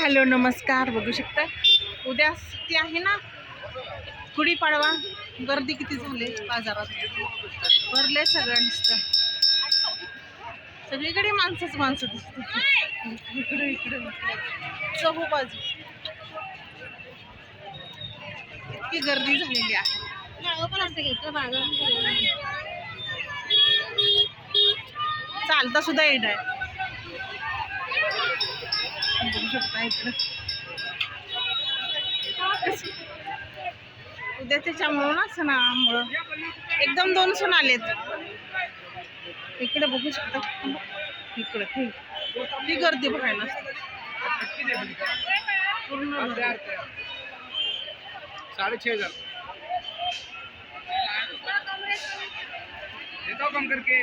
Hello नमस्कार. बघू शकता? उद्या सुट्टी आहे ना? गुढीपाडवा. गर्दी किती झाली बाजारात? भरले सगळं नुसतं. सगळीकडे माणसंच माणसं दिसतात. इकडे इकडे चहू बाजू. इतकी गर्दी झालेली आहे. चालता सुद्धा येणार आहे बघू शकता इकडं उद्या त्याच्यामुळं ना सणामुळं. एकदम दोन सण आलेत. इकडे बघू शकता. इकडे ही गर्दी बघायला पूर्ण छह हजार. करके.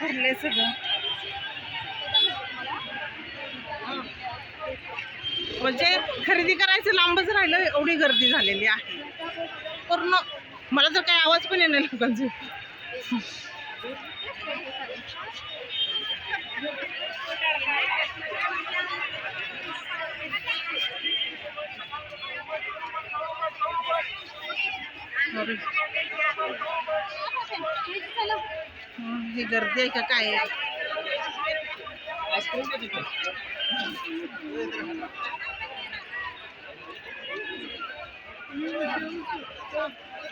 भरले सगळं. म्हणजे खरेदी करायचं लांबच राहिलं एवढी गर्दी झालेली आहे. पूर्ण मला तर काही आवाज पण येणार लोकांचे ही गर्दी आहे का काय आहे?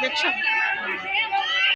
দেখছো